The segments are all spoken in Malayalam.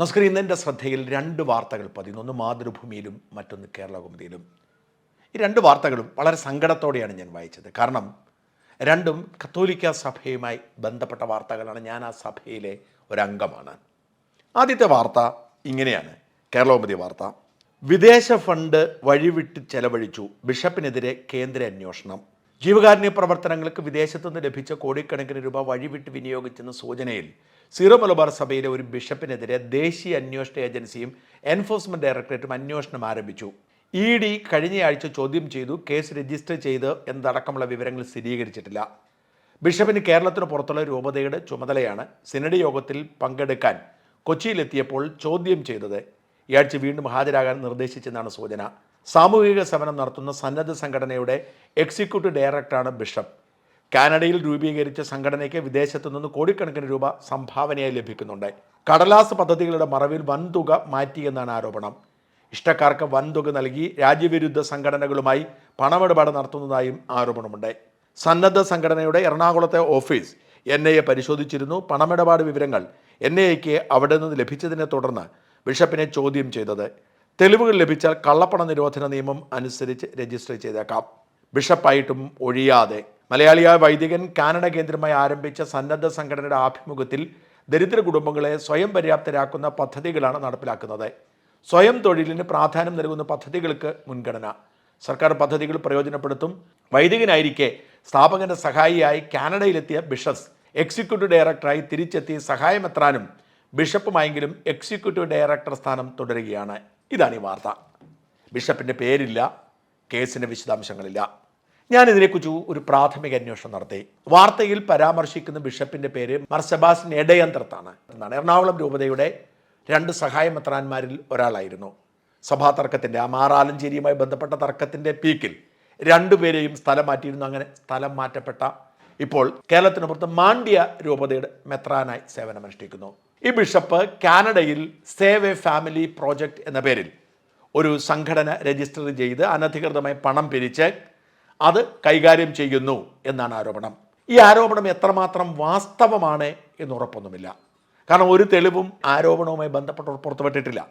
നമസ്കാരം ഇന്ന് എന്റെ ശ്രദ്ധയിൽ രണ്ട് വാർത്തകൾ പതിയുന്നു. ഒന്ന് മാതൃഭൂമിയിലും മറ്റൊന്ന് കേരളകൗമുദിയിലും ഈ രണ്ട് വാർത്തകളും വളരെ സങ്കടത്തോടെയാണ് ഞാൻ വായിച്ചത്. കാരണം രണ്ടും കത്തോലിക്ക സഭയുമായി ബന്ധപ്പെട്ട വാർത്തകളാണ്. ഞാൻ ആ സഭയിലെ ഒരംഗമാണ്. ആദ്യത്തെ വാർത്ത ഇങ്ങനെയാണ്. കേരളകൗമുദി വാർത്ത. വിദേശ ഫണ്ട് വഴിവിട്ട് ചെലവഴിച്ചു ബിഷപ്പിനെതിരെ കേന്ദ്ര അന്വേഷണം. ജീവകാരുണ്യ പ്രവർത്തനങ്ങൾക്ക് വിദേശത്തുനിന്ന് ലഭിച്ച കോടിക്കണക്കിന് രൂപ വഴിവിട്ട് വിനിയോഗിച്ചെന്ന സൂചനയിൽ സീറോ മലബാർ സഭയിലെ ഒരു ബിഷപ്പിനെതിരെ ദേശീയ അന്വേഷണ ഏജൻസിയും എൻഫോഴ്സ്മെന്റ് ഡയറക്ടറേറ്റും അന്വേഷണം ആരംഭിച്ചു. ഇ ഡി കഴിഞ്ഞയാഴ്ച ചോദ്യം ചെയ്തു കേസ് രജിസ്റ്റർ ചെയ്ത് എന്നതടക്കമുള്ള വിവരങ്ങൾ സ്ഥിരീകരിച്ചിട്ടില്ല. ബിഷപ്പിന് കേരളത്തിന് പുറത്തുള്ള രൂപതയുടെ ചുമതലയാണ് സിനഡി യോഗത്തിൽ പങ്കെടുക്കാൻ കൊച്ചിയിലെത്തിയപ്പോൾ ചോദ്യം ചെയ്തത്. ഈയാഴ്ച വീണ്ടും ഹാജരാകാൻ നിർദ്ദേശിച്ചെന്നാണ് സൂചന. സാമൂഹിക സേവനം നടത്തുന്ന സന്നദ്ധ സംഘടനയുടെ എക്സിക്യൂട്ടീവ് ഡയറക്ടറാണ് ബിഷപ്പ്. കാനഡയിൽ രൂപീകരിച്ച സംഘടനയ്ക്ക് വിദേശത്തു നിന്ന് കോടിക്കണക്കിന് രൂപ സംഭാവനയായി ലഭിക്കുന്നുണ്ട്. കടലാസ് പദ്ധതികളുടെ മറവിൽ വൻതുക മാറ്റിയെന്നാണ് ആരോപണം. ഇഷ്ടക്കാർക്ക് വൻതുക നൽകി രാജ്യവിരുദ്ധ സംഘടനകളുമായി പണമിടപാട് നടത്തുന്നതായും ആരോപണമുണ്ട്. സന്നദ്ധ സംഘടനയുടെ എറണാകുളത്തെ ഓഫീസ് എൻ ഐ എ പരിശോധിച്ചിരുന്നു. പണമിടപാട് വിവരങ്ങൾ എൻ ഐ എക്ക് അവിടെ നിന്ന് ലഭിച്ചതിനെ തുടർന്ന് ബിഷപ്പിനെ ചോദ്യം ചെയ്തത്. തെളിവുകൾ ലഭിച്ചാൽ കള്ളപ്പണ നിരോധന നിയമം അനുസരിച്ച് രജിസ്റ്റർ ചെയ്തേക്കാം. ബിഷപ്പായിട്ടും ഒഴിയാതെ മലയാളിയായ വൈദികൻ കാനഡ കേന്ദ്രമായി ആരംഭിച്ച സന്നദ്ധ സംഘടനയുടെ ആഭിമുഖ്യത്തിൽ ദരിദ്ര കുടുംബങ്ങളെ സ്വയം പര്യാപ്തരാക്കുന്ന പദ്ധതികളാണ് നടപ്പിലാക്കുന്നത്. സ്വയം തൊഴിലിന് പ്രാധാന്യം നൽകുന്ന പദ്ധതികൾക്ക് മുൻഗണന. സർക്കാർ പദ്ധതികൾ പ്രയോജനപ്പെടുത്തും. വൈദികനായിരിക്കെ സ്ഥാപകന്റെ സഹായിയായി കാനഡയിലെത്തിയ ബിഷസ് എക്സിക്യൂട്ടീവ് ഡയറക്ടറായി തിരിച്ചെത്തി സഹായമെത്രാനും ബിഷപ്പുമായെങ്കിലും എക്സിക്യൂട്ടീവ് ഡയറക്ടർ സ്ഥാനം തുടരുകയാണ്. ഇതാണ് ഈ വാർത്ത. ബിഷപ്പിന്റെ പേരില്ല കേസിന്റെ വിശദാംശങ്ങളില്ല. ഞാൻ ഇതിനെക്കുറിച്ച് ഒരു പ്രാഥമിക അന്വേഷണം നടത്തി. വാർത്തയിൽ പരാമർശിക്കുന്ന ബിഷപ്പിന്റെ പേര് മർസബാസ് എടയന്ത്രത്താണ് എന്നാണ്. എറണാകുളം രൂപതയുടെ രണ്ട് സഹായമത്രാന്മാരിൽ ഒരാളായിരുന്നു. സഭാ തർക്കത്തിന്റെ ആ മാറാലഞ്ചേരിയുമായി ബന്ധപ്പെട്ട തർക്കത്തിന്റെ പീക്കിൽ രണ്ടുപേരെയും സ്ഥലം മാറ്റിയിരുന്നു. അങ്ങനെ സ്ഥലം മാറ്റപ്പെട്ട ഇപ്പോൾ കേരളത്തിന് പുറത്ത് മാണ്ഡ്യ രൂപതയുടെ മെത്രാനായി സേവനമനുഷ്ഠിക്കുന്നു. ഈ ബിഷപ്പ് കാനഡയിൽ സേവ് എ ഫാമിലി പ്രോജക്റ്റ് എന്ന പേരിൽ ഒരു സംഘടന രജിസ്റ്റർ ചെയ്ത് അനധികൃതമായി പണം പിരിച്ച് അത് കൈകാര്യം ചെയ്യുന്നു എന്നാണ് ആരോപണം. ഈ ആരോപണം എത്രമാത്രം വാസ്തവമാണ് എന്ന് ഉറപ്പൊന്നുമില്ല. കാരണം ഒരു തെളിവും ആരോപണവുമായി ബന്ധപ്പെട്ടവർ പുറത്തുവിട്ടിട്ടില്ല.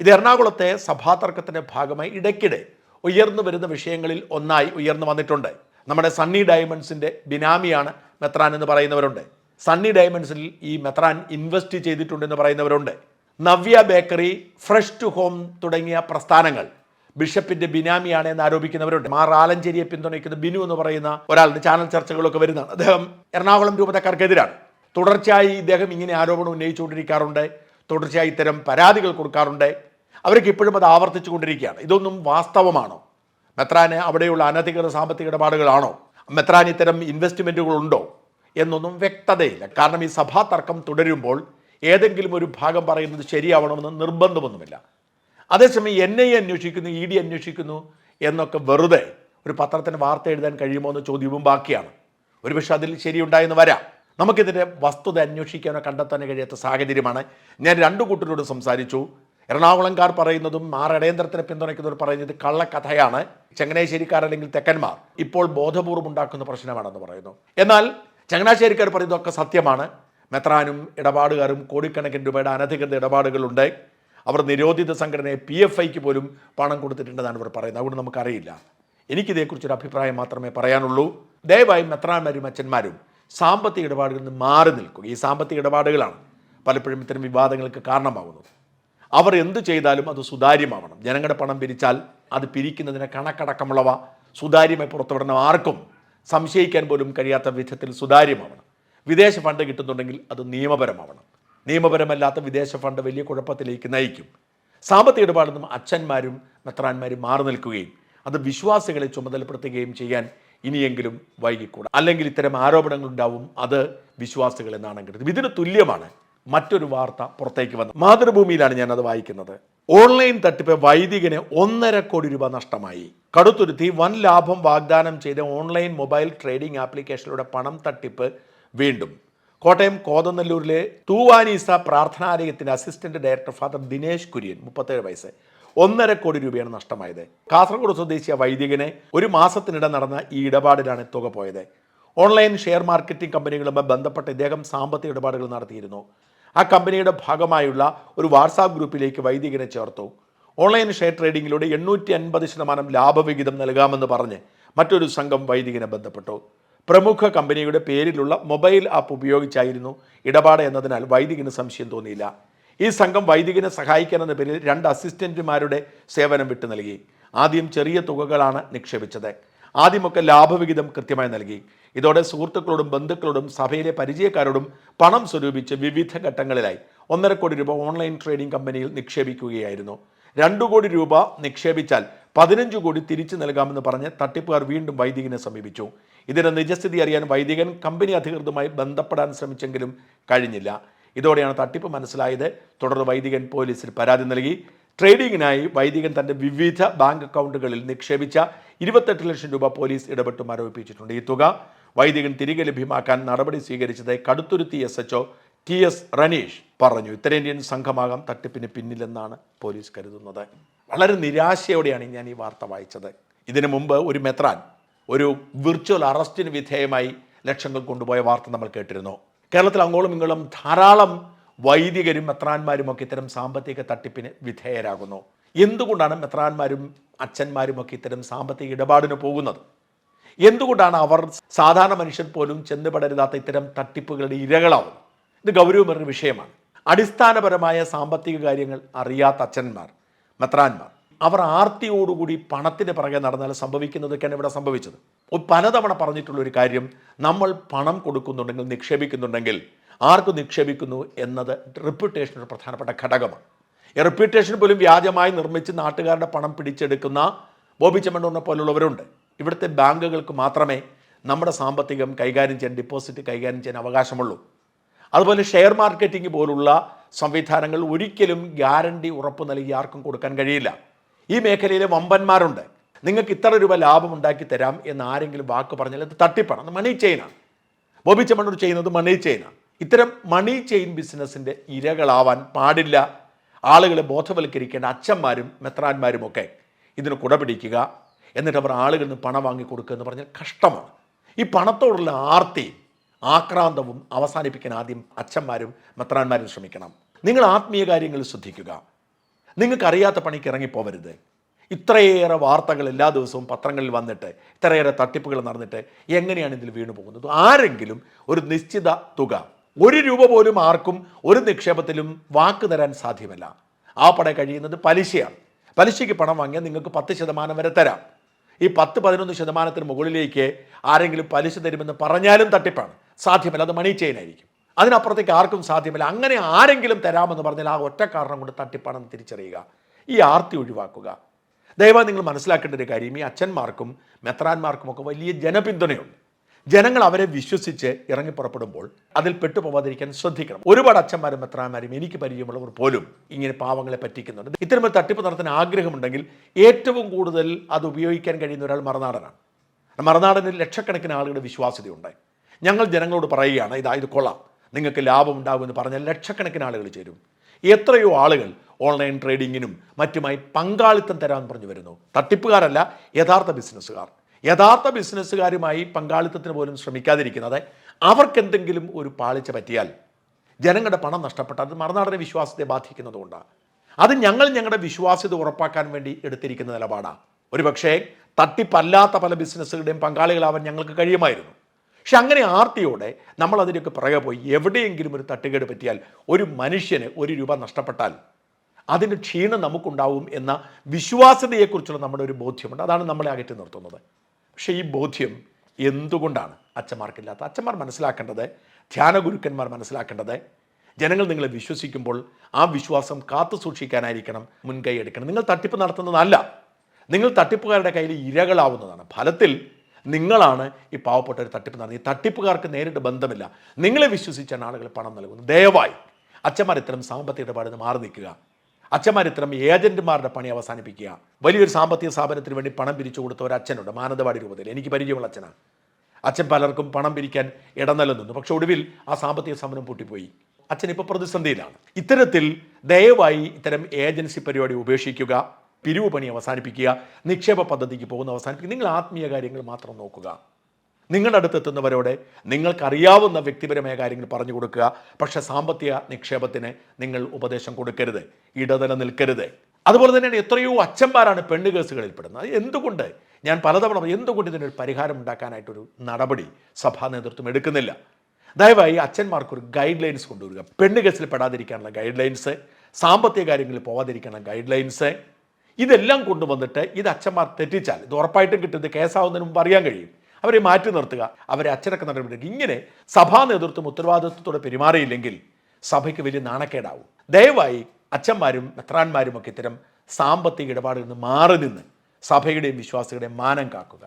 ഇത് എറണാകുളത്തെ സഭാതർക്കത്തിന്റെ ഭാഗമായി ഇടയ്ക്കിടെ ഉയർന്നു വരുന്ന വിഷയങ്ങളിൽ ഒന്നായി ഉയർന്നു വന്നിട്ടുണ്ട്. നമ്മുടെ സണ്ണി ഡയമണ്ട്സിന്റെ ബിനാമിയാണ് മെത്രാൻ എന്ന് പറയുന്നവരുണ്ട്. സണ്ണി ഡയമണ്ട്സിൽ ഈ മെത്രാൻ ഇൻവെസ്റ്റ് ചെയ്തിട്ടുണ്ടെന്ന് പറയുന്നവരുണ്ട്. Navya bakery fresh to home തുടങ്ങിയ പ്രസ്ഥാനങ്ങൾ. ബിഷപ്പിന്റെ ബിനാമിയാണ് എന്ന് ആരോപിക്കുന്നവരുണ്ട്. മാർ ആലഞ്ചേരിയെ പിന്തുണയ്ക്കുന്ന ബിനു എന്ന് പറയുന്ന ഒരാളുടെ ചാനൽ ചർച്ചകളൊക്കെ വരുന്നതാണ്. അദ്ദേഹം എറണാകുളം രൂപതക്കാർക്കെതിരാണ്. തുടർച്ചയായി ഇദ്ദേഹം ഇങ്ങനെ ആരോപണം ഉന്നയിച്ചുകൊണ്ടിരിക്കാറുണ്ട്. തുടർച്ചയായി ഇത്തരം പരാതികൾ കൊടുക്കാറുണ്ട്. അവർക്ക് ഇപ്പോഴും അത് ആവർത്തിച്ചു കൊണ്ടിരിക്കുകയാണ് ഇതൊന്നും വാസ്തവമാണോ? മെത്രാന് അവിടെയുള്ള അനധികൃത സാമ്പത്തിക ഇടപാടുകളാണോ? മെത്രാൻ ഇത്തരം ഇൻവെസ്റ്റ്മെന്റുകൾ ഉണ്ടോ എന്നൊന്നും വ്യക്തതയില്ല. കാരണം ഈ സഭാ തർക്കം തുടരുമ്പോൾ ഏതെങ്കിലും ഒരു ഭാഗം പറയുന്നത് ശരിയാവണമെന്ന് നിർബന്ധമൊന്നുമില്ല. അതേസമയം എൻ ഐ അന്വേഷിക്കുന്നു ഇ ഡി അന്വേഷിക്കുന്നു എന്നൊക്കെ വെറുതെ ഒരു പത്രത്തിന് വാർത്ത എഴുതാൻ കഴിയുമോ എന്ന ചോദ്യവും ബാക്കിയാണ്. ഒരുപക്ഷെ അതിൽ ശരിയുണ്ടായെന്ന് വരാം. നമുക്കിതിന്റെ വസ്തുത അന്വേഷിക്കാനോ കണ്ടെത്താനോ കഴിയാത്ത സാഹചര്യമാണ്. ഞാൻ രണ്ടു കൂട്ടരോട് സംസാരിച്ചു. എറണാകുളംകാർ പറയുന്നതും മാർ ഇടയന്ത്രത്തിനെ പിന്തുണയ്ക്കുന്നവർ പറയുന്നത് കള്ളക്കഥയാണ്. ചങ്ങനാശ്ശേരിക്കാർ അല്ലെങ്കിൽ തെക്കന്മാർ ഇപ്പോൾ ബോധപൂർവം ഉണ്ടാക്കുന്ന പ്രശ്നമാണെന്ന് പറയുന്നു. എന്നാൽ ചങ്ങനാശ്ശേരിക്കാർ പറയുന്നതൊക്കെ സത്യമാണ്. മെത്രാനും ഇടപാടുകാരും കോടിക്കണക്കിന് രൂപയുടെ അനധികൃത ഇടപാടുകളുണ്ട്. അവർ നിരോധിത സംഘടനയെ പി എഫ് ഐക്ക് പോലും പണം കൊടുത്തിട്ടുണ്ടെന്നാണ് ഇവർ പറയുന്നത്. അതുകൊണ്ട് നമുക്കറിയില്ല. എനിക്കിതേക്കുറിച്ചൊരു അഭിപ്രായം മാത്രമേ പറയാനുള്ളൂ. ദയവായി മെത്രാന്മാരും അച്ഛന്മാരും സാമ്പത്തിക ഇടപാടുകളിൽ നിന്ന് മാറി നിൽക്കുക. ഈ സാമ്പത്തിക ഇടപാടുകളാണ് പലപ്പോഴും ഇത്തരം വിവാദങ്ങൾക്ക് കാരണമാകുന്നത് അവർ എന്ത് ചെയ്താലും അത് സുതാര്യമാവണം. ജനങ്ങളുടെ പണം പിരിച്ചാൽ അത് പിരിക്കുന്നതിന് കണക്കടക്കമുള്ളവ സുതാര്യമായി പുറത്തുവിടണം. ആർക്കും സംശയിക്കാൻ പോലും കഴിയാത്ത വിധത്തിൽ സുതാര്യമാവണം. വിദേശ ഫണ്ട് കിട്ടുന്നുണ്ടെങ്കിൽ അത് നിയമപരമാവണം. നിയമപരമല്ലാത്ത വിദേശ ഫണ്ട് വലിയ കുഴപ്പത്തിലേക്ക് നയിക്കും. സാമ്പത്തിക ഇടപാടിൽ നിന്നും അച്ഛന്മാരും മെത്രാന്മാരും മാറി നിൽക്കുകയും അത് വിശ്വാസികളെ ചുമതലപ്പെടുത്തുകയും ചെയ്യാൻ ഇനിയെങ്കിലും വൈകിക്കൂടാ. അല്ലെങ്കിൽ ഇത്തരം ആരോപണങ്ങൾ ഉണ്ടാവും അത് വിശ്വാസികളെ നാണം ഇതിന് തുല്യമാണ് മറ്റൊരു വാർത്ത പുറത്തേക്ക് വന്നത്. മാതൃഭൂമിയിലാണ് ഞാൻ അത് വായിക്കുന്നത്. ഓൺലൈൻ തട്ടിപ്പ് വൈദികന് ഒന്നര കോടി രൂപ നഷ്ടമായി. കടുത്തുരുത്തി വൻ ലാഭം വാഗ്ദാനം ചെയ്ത ഓൺലൈൻ മൊബൈൽ ട്രേഡിംഗ് ആപ്ലിക്കേഷനിലൂടെ പണം തട്ടിപ്പ് വീണ്ടും കോട്ടയം കോതനല്ലൂരിലെ തൂവാനീസ പ്രാർത്ഥനാലയത്തിന്റെ assistant director father Dinesh Kurian മുപ്പത്തേഴ് വയസ്സ്. ഒന്നര കോടി രൂപയാണ് നഷ്ടമായത്. കാസർഗോഡ് സ്വദേശിയ വൈദികനെ ഒരു മാസത്തിനിടെ നടന്ന ഈ ഇടപാടിലാണ് തുക പോയത്. ഓൺലൈൻ ഷെയർ മാർക്കറ്റിംഗ് കമ്പനികളുമായി ബന്ധപ്പെട്ട് ഇദ്ദേഹം സാമ്പത്തിക ഇടപാടുകൾ നടത്തിയിരുന്നു. ആ കമ്പനിയുടെ ഭാഗമായുള്ള ഒരു വാട്സാപ്പ് ഗ്രൂപ്പിലേക്ക് വൈദികനെ ചേർത്തു. ഓൺലൈൻ ഷെയർ ട്രേഡിങ്ങിലൂടെ എണ്ണൂറ്റി അൻപത് ശതമാനം ലാഭവിഹിതം നൽകാമെന്ന് പറഞ്ഞ് മറ്റൊരു സംഘം വൈദികനെ ബന്ധപ്പെട്ടു. പ്രമുഖ കമ്പനിയുടെ പേരിലുള്ള മൊബൈൽ ആപ്പ് ഉപയോഗിച്ചായിരുന്നു ഇടപാട് എന്നതിനാൽ വൈദികന് സംശയം തോന്നിയില്ല. ഈ സംഘം വൈദികനെ സഹായിക്കാനെന്ന പേരിൽ രണ്ട് അസിസ്റ്റന്റുമാരുടെ സേവനം വിട്ടു നൽകി. ആദ്യം ചെറിയ തുകകളാണ് നിക്ഷേപിച്ചത്. ആദ്യമൊക്കെ ലാഭവിഹിതം കൃത്യമായി നൽകി. ഇതോടെ സുഹൃത്തുക്കളോടും ബന്ധുക്കളോടും സഭയിലെ പരിചയക്കാരോടും പണം സ്വരൂപിച്ച് വിവിധ ഘട്ടങ്ങളിലായി ഒന്നര കോടി രൂപ ഓൺലൈൻ ട്രേഡിംഗ് കമ്പനിയിൽ നിക്ഷേപിക്കുകയായിരുന്നു. രണ്ടു കോടി രൂപ നിക്ഷേപിച്ചാൽ പതിനഞ്ച് കോടി തിരിച്ചു നൽകാമെന്ന് പറഞ്ഞ് തട്ടിപ്പുകാർ വീണ്ടും വൈദികനെ സമീപിച്ചു. ഇതിന്റെ നിജസ്ഥിതി അറിയാൻ വൈദികൻ കമ്പനി അധികൃതമായി ബന്ധപ്പെടാൻ ശ്രമിച്ചെങ്കിലും കഴിഞ്ഞില്ല. ഇതോടെയാണ് തട്ടിപ്പ് മനസ്സിലായത്. തുടർന്ന് വൈദികൻ പോലീസിൽ പരാതി നൽകി. ട്രേഡിങ്ങിനായി വൈദികൻ തന്റെ വിവിധ ബാങ്ക് അക്കൗണ്ടുകളിൽ നിക്ഷേപിച്ച ഇരുപത്തെട്ട് ലക്ഷം രൂപ പോലീസ് ഇടപെട്ട് മരവിപ്പിച്ചിട്ടുണ്ട് ഈ തുക വൈദികൻ തിരികെ ലഭ്യമാക്കാൻ നടപടി സ്വീകരിച്ചത് Kaduthuruthy S H T S Raneesh പറഞ്ഞു. ഉത്തരേന്ത്യൻ സംഘമാകാം തട്ടിപ്പിന് പിന്നിലെന്നാണ് പോലീസ് കരുതുന്നത്. വളരെ നിരാശയോടെയാണ് ഞാൻ ഈ വാർത്ത വായിച്ചത്. ഇതിനു മുമ്പ് ഒരു മെത്രാൻ ഒരു വിർച്വൽ അറസ്റ്റിന് വിധേയമായി ലക്ഷങ്ങൾ കൊണ്ടുപോയ വാർത്ത നമ്മൾ കേട്ടിരുന്നു. കേരളത്തിൽ അങ്ങോളം ഇങ്ങോളം ധാരാളം വൈദികരും മെത്രാന്മാരും ഒക്കെ ഇത്തരം സാമ്പത്തിക തട്ടിപ്പിന് വിധേയരാകുന്നു. എന്തുകൊണ്ടാണ് മെത്രാന്മാരും അച്ഛന്മാരും ഒക്കെ ഇത്തരം സാമ്പത്തിക ഇടപാടിന് പോകുന്നത്? എന്തുകൊണ്ടാണ് അവർ സാധാരണ മനുഷ്യൻ പോലും ചെന്നുപെടരുതാത്ത ഇത്തരം തട്ടിപ്പുകളുടെ ഇരകളാവുന്നത്? ഇത് ഗൗരവമേറിയ വിഷയമാണ്. അടിസ്ഥാനപരമായ സാമ്പത്തിക കാര്യങ്ങൾ അറിയാത്ത അച്ഛന്മാർ മെത്രാന്മാർ അവർ ആർത്തിയോടുകൂടി പണത്തിന് പിറകെ നടന്നാൽ സംഭവിക്കുന്നതൊക്കെയാണ് ഇവിടെ സംഭവിച്ചത്. പലതവണ പറഞ്ഞിട്ടുള്ള ഒരു കാര്യം നമ്മൾ പണം കൊടുക്കുന്നുണ്ടെങ്കിൽ നിക്ഷേപിക്കുന്നുണ്ടെങ്കിൽ ആർക്ക് നിക്ഷേപിക്കുന്നു എന്നത് റെപ്യൂട്ടേഷൻ ഒരു പ്രധാനപ്പെട്ട ഘടകമാണ്. ഈ റെപ്യൂട്ടേഷൻ പോലും വ്യാജമായി നിർമ്മിച്ച് നാട്ടുകാരുടെ പണം പിടിച്ചെടുക്കുന്ന ബോബി ചെമ്മണ്ണൂറിനെ പോലുള്ളവരുണ്ട്. ഇവിടുത്തെ ബാങ്കുകൾക്ക് മാത്രമേ നമ്മുടെ സാമ്പത്തികം കൈകാര്യം ചെയ്യാൻ ഡിപ്പോസിറ്റ് കൈകാര്യം ചെയ്യാൻ അവകാശമുള്ളൂ. അതുപോലെ ഷെയർ മാർക്കറ്റിംഗ് പോലുള്ള സംവിധാനങ്ങൾ ഒരിക്കലും ഗ്യാരണ്ടി ഉറപ്പ് നൽകി ആർക്കും കൊടുക്കാൻ കഴിയില്ല. ഈ മേഖലയിൽ വമ്പന്മാരുണ്ട്. നിങ്ങൾക്ക് ഇത്ര രൂപ ലാഭം ഉണ്ടാക്കി തരാം എന്ന് ആരെങ്കിലും വാക്ക് പറഞ്ഞാൽ അത് തട്ടിപ്പാണ്. അത് മണി ചെയിനാണ് ബോബി ചമ്മണ്ണൂർ ചെയ്യുന്നത് മണി ചെയിനാണ് ഇത്തരം മണി ചെയിൻ ബിസിനസ്സിന്റെ ഇരകളാവാൻ പാടില്ല. ആളുകളെ ബോധവൽക്കരിക്കേണ്ട അച്ഛന്മാരും മെത്രാന്മാരും ഒക്കെ ഇതിന് കുടപിടിക്കുക എന്നിട്ട് അവർ ആളുകളിൽ നിന്ന് പണം വാങ്ങിക്കൊടുക്കുക എന്ന് പറഞ്ഞാൽ കഷ്ടമാണ്. ഈ പണത്തോടുള്ള ആർത്തി ആക്രാന്തവും അവസാനിപ്പിക്കാൻ ആദ്യം അച്ഛന്മാരും മെത്രാന്മാരും ശ്രമിക്കണം. നിങ്ങൾ ആത്മീയ കാര്യങ്ങൾ ശ്രദ്ധിക്കുക. നിങ്ങൾക്കറിയാത്ത പണിക്ക് ഇറങ്ങിപ്പോവരുത്. ഇത്രയേറെ വാർത്തകൾ എല്ലാ ദിവസവും പത്രങ്ങളിൽ വന്നിട്ട് ഇത്രയേറെ തട്ടിപ്പുകൾ നടന്നിട്ട് എങ്ങനെയാണ് ഇതിൽ വീണു പോകുന്നത്? ആരെങ്കിലും ഒരു നിശ്ചിത തുക ഒരു രൂപ പോലും ആർക്കും ഒരു നിക്ഷേപത്തിലും വാക്ക് തരാൻ സാധ്യമല്ല. ആ പട കഴിയുന്നത് പലിശയാണ്. പലിശയ്ക്ക് പണം വാങ്ങിയാൽ നിങ്ങൾക്ക് പത്ത് ശതമാനം വരെ തരാം. ഈ പത്ത് പതിനൊന്ന് ശതമാനത്തിന് മുകളിലേക്ക് ആരെങ്കിലും പലിശ തരുമെന്ന് പറഞ്ഞാലും തട്ടിപ്പാണ്. സാധ്യമല്ല അത് മണി ചെയിൻ ആയിരിക്കും. അതിനപ്പുറത്തേക്ക് ആർക്കും സാധ്യമല്ല. അങ്ങനെ ആരെങ്കിലും തരാമെന്ന് പറഞ്ഞാൽ ആ ഒറ്റ കാരണം കൊണ്ട് തട്ടിപ്പണം തിരിച്ചറിയുക. ഈ ആർത്തി ഒഴിവാക്കുക. ദയവായി നിങ്ങൾ മനസ്സിലാക്കേണ്ട ഒരു കാര്യം. ഈ അച്ഛന്മാർക്കും മെത്രാന്മാർക്കും ഒക്കെ വലിയ ജനപിന്തുണയുണ്ട്. ജനങ്ങൾ അവരെ വിശ്വസിച്ച് ഇറങ്ങിപ്പുറപ്പെടുമ്പോൾ അതിൽ പെട്ടുപോവാതിരിക്കാൻ ശ്രദ്ധിക്കണം. ഒരുപാട് അച്ഛന്മാരും മെത്രാന്മാരും എനിക്ക് പരിചയമുള്ളവർ പോലും ഇങ്ങനെ പാവങ്ങളെ പറ്റിക്കുന്നുണ്ട്. ഇത്തരമൊരു തട്ടിപ്പ് നടത്താൻ ആഗ്രഹമുണ്ടെങ്കിൽ ഏറ്റവും കൂടുതൽ അത് ഉപയോഗിക്കാൻ കഴിയുന്ന ഒരാൾ മറുനാടനാണ്. മറുനാടനിൽ ലക്ഷക്കണക്കിന് ആളുകളുടെ വിശ്വാസ്യതയുണ്ട്. ഞങ്ങൾ ജനങ്ങളോട് പറയുകയാണ് ഇതാ ഇത് കൊള്ളാം. നിങ്ങൾക്ക് ലാഭം ഉണ്ടാകുമെന്ന് പറഞ്ഞാൽ ലക്ഷക്കണക്കിന് ആളുകൾ ചേരും. എത്രയോ ആളുകൾ ഓൺലൈൻ ട്രേഡിങ്ങിനും മറ്റുമായി പങ്കാളിത്തം തരാൻ പറഞ്ഞു വരുന്നു. തട്ടിപ്പുകാരല്ല യഥാർത്ഥ ബിസിനസ്സുകാർ. യഥാർത്ഥ ബിസിനസ്സുകാരുമായി പങ്കാളിത്തത്തിന് പോലും ശ്രമിക്കാതിരിക്കുന്നത് അവർക്കെന്തെങ്കിലും ഒരു പാളിച്ച പറ്റിയാൽ ജനങ്ങളുടെ പണം നഷ്ടപ്പെട്ട അത് മറുനാടനെ വിശ്വാസത്തെ ബാധിക്കുന്നതുകൊണ്ടാണ് അത് ഞങ്ങൾ ഞങ്ങളുടെ വിശ്വാസ്യത ഉറപ്പാക്കാൻ വേണ്ടി എടുത്തിരിക്കുന്ന നിലപാടാണ്. ഒരുപക്ഷേ തട്ടിപ്പല്ലാത്ത പല ബിസിനസ്സുകളുടെയും പങ്കാളികളാവാൻ ഞങ്ങൾക്ക് കഴിയുമായിരുന്നു. പക്ഷെ അങ്ങനെ ആർത്തിയോടെ നമ്മൾ അതിനൊക്കെ പുറകെ പോയി എവിടെയെങ്കിലും ഒരു തട്ടുകേട് പറ്റിയാൽ ഒരു മനുഷ്യന് ഒരു രൂപ നഷ്ടപ്പെട്ടാൽ അതിന് ക്ഷീണം നമുക്കുണ്ടാവും എന്ന വിശ്വാസ്യതയെക്കുറിച്ചുള്ള നമ്മുടെ ഒരു ബോധ്യമുണ്ട്. അതാണ് നമ്മളെ അകറ്റി നിർത്തുന്നത്. പക്ഷേ ഈ ബോധ്യം എന്തുകൊണ്ടാണ് അച്ഛന്മാർക്കില്ലാത്ത അച്ഛന്മാർ മനസ്സിലാക്കേണ്ടത് ധ്യാനഗുരുക്കന്മാർ മനസ്സിലാക്കേണ്ടത് ജനങ്ങൾ നിങ്ങളെ വിശ്വസിക്കുമ്പോൾ ആ വിശ്വാസം കാത്തു സൂക്ഷിക്കാനായിരിക്കണം മുൻകൈ എടുക്കണം. നിങ്ങൾ തട്ടിപ്പ് നടത്തുന്നതല്ല. നിങ്ങൾ തട്ടിപ്പുകാരുടെ കയ്യിൽ ഇരകളാവുന്നതാണ്. ഫലത്തിൽ നിങ്ങളാണ് ഈ പാവപ്പെട്ട ഒരു തട്ടിപ്പ് നടന്നത്. ഈ തട്ടിപ്പുകാർക്ക് നേരിട്ട് ബന്ധമില്ല. നിങ്ങളെ വിശ്വസിച്ചാണ് ആളുകൾ പണം നൽകുന്നത്. ദയവായി അച്ഛന്മാർ ഇത്തരം സാമ്പത്തിക ഇടപാടിൽ നിന്ന് മാറി നിൽക്കുക. അച്ഛന്മാർ ഇത്തരം ഏജന്റുമാരുടെ പണി അവസാനിപ്പിക്കുക. വലിയൊരു സാമ്പത്തിക സ്ഥാപനത്തിന് വേണ്ടി പണം പിരിച്ചു കൊടുത്ത ഒരു അച്ഛനുണ്ട് മാനന്തവാടി രൂപത്തിൽ എനിക്ക് പരിചയമുള്ള അച്ഛനാണ്. അച്ഛൻ പലർക്കും പണം പിരിക്കാൻ ഇടം നൽകുന്നുണ്ട് പക്ഷെ ഒടുവിൽ ആ സാമ്പത്തിക സ്ഥാപനം പൊട്ടിപ്പോയി. അച്ഛൻ ഇപ്പോൾ പ്രതിസന്ധിയിലാണ്. ഇത്തരത്തിൽ ദയവായി ഇത്തരം ഏജൻസി പരിപാടി ഉപേക്ഷിക്കുക. പിരിവ് പണി അവസാനിപ്പിക്കുക നിക്ഷേപ പദ്ധതിക്ക് പോകുന്ന അവസാനിപ്പിക്കുക. നിങ്ങൾ ആത്മീയ കാര്യങ്ങൾ മാത്രം നോക്കുക. നിങ്ങളുടെ അടുത്ത് എത്തുന്നവരോടെ നിങ്ങൾക്കറിയാവുന്ന വ്യക്തിപരമായ കാര്യങ്ങൾ പറഞ്ഞു കൊടുക്കുക. പക്ഷേ സാമ്പത്തിക നിക്ഷേപത്തിന് നിങ്ങൾ ഉപദേശം കൊടുക്കരുത്. ഇടതല നിൽക്കരുത്. അതുപോലെ തന്നെയാണ് എത്രയോ അച്ഛന്മാരാണ് പെണ്ണ് കേസുകളിൽ പെടുന്നത്. എന്തുകൊണ്ട്? ഞാൻ പലതവണ എന്തുകൊണ്ട് ഇതിനൊരു പരിഹാരം ഉണ്ടാക്കാനായിട്ടൊരു നടപടി സഭാ നേതൃത്വം എടുക്കുന്നില്ല? ദയവായി അച്ഛന്മാർക്കൊരു ഗൈഡ് ലൈൻസ് കൊണ്ടുവരിക. പെണ്ണ് കേസിൽ പെടാതിരിക്കാനുള്ള ഗൈഡ് ലൈൻസ് സാമ്പത്തിക കാര്യങ്ങളിൽ പോവാതിരിക്കാനുള്ള ഗൈഡ് ലൈൻസ് ഇതെല്ലാം കൊണ്ടുവന്നിട്ട് ഇത് അച്ഛന്മാർ തെറ്റിച്ചാൽ ഇത് ഉറപ്പായിട്ടും കിട്ടുന്നത് കേസാവുന്നതിന് മുമ്പ് അറിയാൻ കഴിയും. അവരെ മാറ്റി നിർത്തുക അവരെ അച്ചടക്ക നടപടി ഇങ്ങനെ സഭാ നേതൃത്വം ഉത്തരവാദിത്വത്തോടെ പെരുമാറിയില്ലെങ്കിൽ സഭയ്ക്ക് വലിയ നാണക്കേടാവും. ദയവായി അച്ഛന്മാരും മെത്രാന്മാരും ഒക്കെ ഇത്തരം സാമ്പത്തിക ഇടപാടുകളിൽ നിന്ന് മാറി നിന്ന് സഭയുടെയും വിശ്വാസികളുടെയും മാനം കാക്കുക.